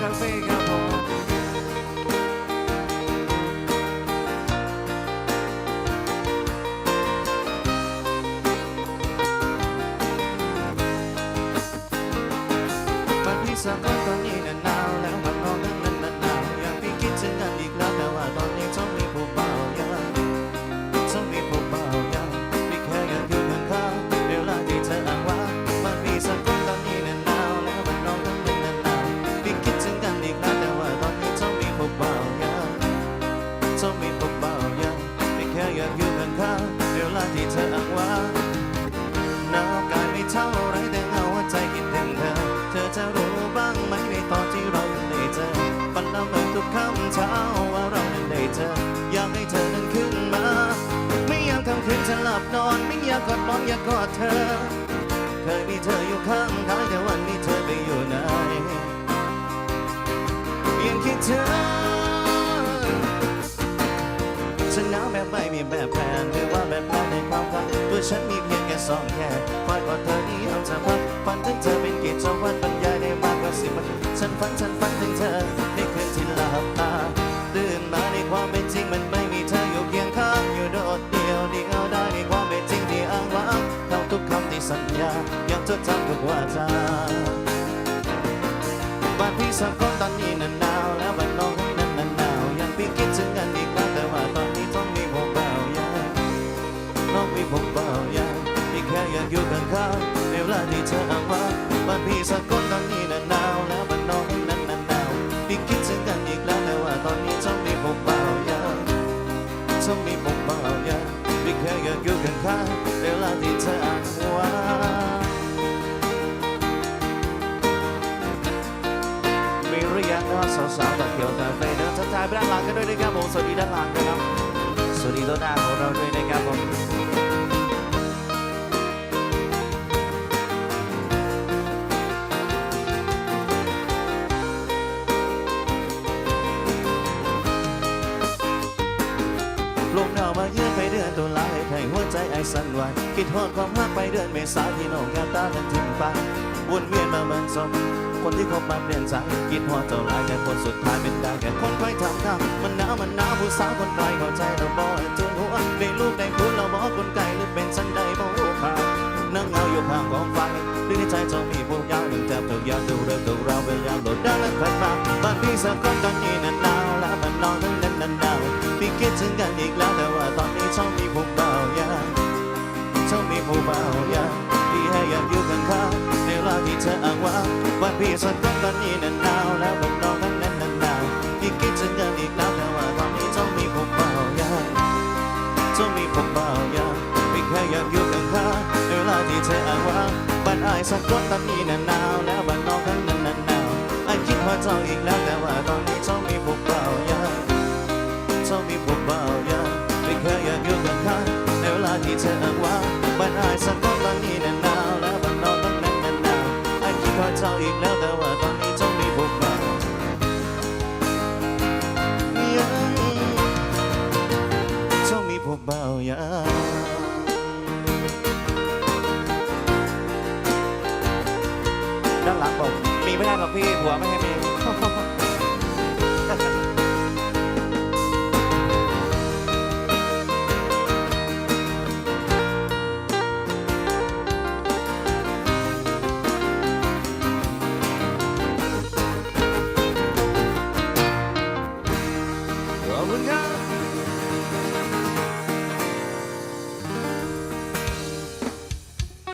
คาเฟ่ครับผม กอดมองอยากกอดเธอ เคยมีเธออยู่ข้างกายแต่วันนี้เธอไปอยู่ไหนยังคิดถึงฉันหนาวแบบไม่มีแบบแผนหรือว่าแบบแผนในความฝันตัวฉันมีเพียงแค่สองแค่คอยกอดเธอนี้เอาเธอพักฝันถึงเธอเป็นกิจวัตรบรรยายได้มากกว่าสิบวันฉันฝันฉันฝัน ที่สัญญายังจดจำทุกวาจาบ้านพี่สักคนตอนนี้น่ะหนาวแล้วบ้านน้องนั้นน่ะหนาวยังพี่คิดถึงกันอีกแล้วแต่ว่าตอนนี้ต้องมีผมเบาอย่างน้องมีผ ด้านหลังกันด้วยนะครับผมสวัสดีด้านหลังนะครับสวัสดีต้นหน้าของเราด้วยนะครับผมลมหนาวมาเยือนไปเดือนตุลาให้หัวใจไอสั่นไหวคิดฮอดความรักไปเดือนเมษาที่น้องแก้วตาทันทิ้งไปวนเวียนมาเหมือนสม คนที่คบมาเปลี่ยนใจคิดฮอดเจ้าหลายแต่คนสุดท้ายเป็นได้แค่คนคอยทำทำมันหนาวมันหนาวผู้สาวคนไกลเข้าใจเราบ่จนหัวได้ลูกได้พูดเราบอกคนไกลหรือเป็นสันใดบ่รู้ข่าวนั่งเงาอยู่ข้างกองไฟหรือในใจเจ้ามีพวกยาวหนึ่งแทบทุกอย่างดูเรื่องตัวเราพยายามหลดได้และพัดมาบ้านพี่สักคนตอนนี้น่ะหนาวและบ้านนองทั้งนั้นน่ะหนาวพี่คิดถึงกันอีกแล้วแต่ว่าตอนนี้ชอบมีพวกเบาอย่างเจ้ามีผู้เบาอย่างพี่ให้อยากอยู่ข้างๆในเวลาที่เธออ้างว่าวัน พี่สักคนตอนนี้น่ะหนาวแล้วบนน้องทั้งนั้นน่ะหนาวพี่คิดถึงกันอีกแล้วแต่ว่าตอนนี้เจ้ามีผู้เบาอย่างเจ้ามีผู้เบาอย่างพี่แค่อยากอยู่ข้างๆในเวลาที่เธออ้างว่าบ้านอายสักคนตอนนี้น่ะหนาวแล้วบนน้องทั้งนั้นน่ะหนาวไอ้คิดว่าเจ้าอีกแล้วแต่ว่าตอนนี้เจ้ามีผู้เบาอย่างเจ้ามีผมเบาอย่างไม่เคยอยากอยู่ข้างๆในเวลาที่เธออ้างว่าบ้านอายสักคน เจ้าอีกแล้วแต่ว่าตอนนี้เจ้ามีผมเบายังเจ้ามีผมเบาอย่างด้านหลังบอกมีไม่ได้หรอกพี่ผัวไม่ให้มี อบคุณครับ